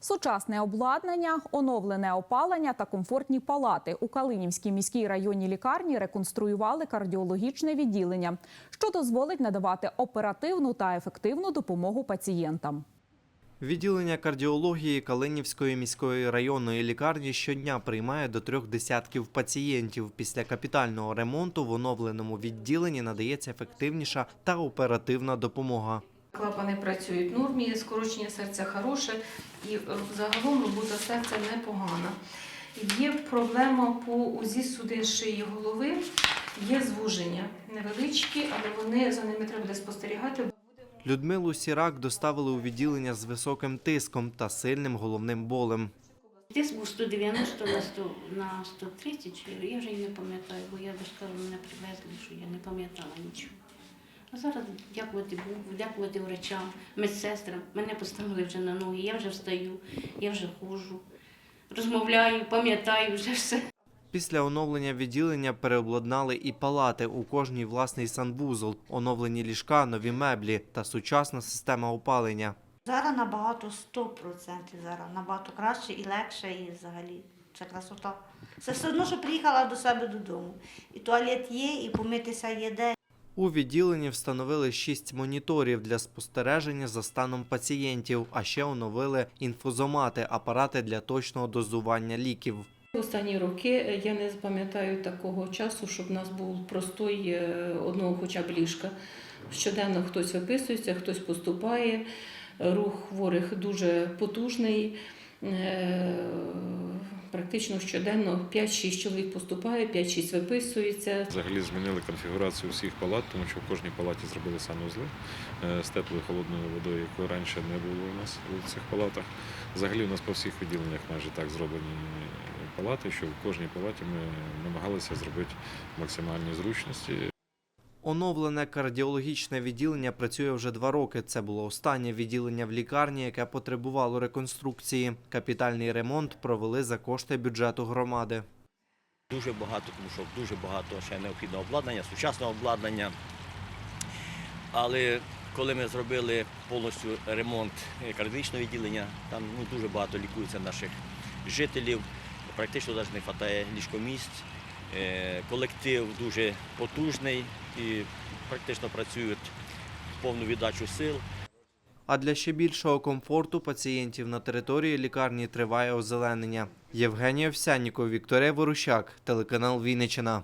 Сучасне обладнання, оновлене опалення та комфортні палати у Калинівській міській районній лікарні реконструювали кардіологічне відділення, що дозволить надавати оперативну та ефективну допомогу пацієнтам. Відділення кардіології Калинівської міської районної лікарні щодня приймає до трьох десятків пацієнтів. Після капітального ремонту в оновленому відділенні надається ефективніша та оперативна допомога. Клапани працюють в нормі, скорочення серця хороше і е, загалом робота серця непогана. Є проблема по УЗІ судин шиї голови, є звуження невеличкі, але вони за ними треба буде спостерігати. Людмилу Сірак доставили у відділення з високим тиском та сильним головним болем. Десь був 190 на 100, на 130, чи я вже й не пам'ятаю, бо я скажу, мене привезли, що я не пам'ятала нічого. А зараз дякувати Богу, дякувати врачам, медсестрам. Мене поставили вже на ноги, я вже встаю, я вже ходжу, розмовляю, пам'ятаю вже все. Після оновлення відділення переобладнали і палати. У кожній власний санвузол, оновлені ліжка, нові меблі та сучасна система опалення. Зараз набагато 100% зараз набагато краще і легше, і взагалі це красота. Це все одно, що приїхала до себе додому. І туалет є, і помитися є де. У відділенні встановили шість моніторів для спостереження за станом пацієнтів, а ще оновили інфузомати, апарати для точного дозування ліків. Останні роки е, я не пам'ятаю такого часу, щоб в нас був простой е, одного хоча б ліжка. Щоденно хтось виписується, хтось поступає. Рух хворих дуже потужний. Практично щоденно 5-6 чоловік поступає, 5-6 виписується. Взагалі змінили конфігурацію всіх палат, тому що в кожній палаті зробили санузли е, з теплою холодною водою, якої раніше не було у нас у цих палатах. Взагалі у нас по всіх відділеннях майже так зроблені палати, що в кожній палаті ми намагалися зробити максимальні зручності. Оновлене кардіологічне відділення працює вже два роки. Це було останнє відділення в лікарні, яке потребувало реконструкції. Капітальний ремонт провели за кошти бюджету громади. Дуже багато, тому що дуже багато ще необхідного обладнання, сучасного обладнання. Але коли ми зробили повністю ремонт е, кардіологічного відділення, там ну, дуже багато лікується наших жителів, практично навіть не вистачає ліжкомісць. Е, Колектив дуже потужний і практично працюють повну віддачу сил. А для ще більшого комфорту пацієнтів на території лікарні триває озеленення. Євгенія Овсянніков, Вікторія Ворущак, телеканал Вінниччина.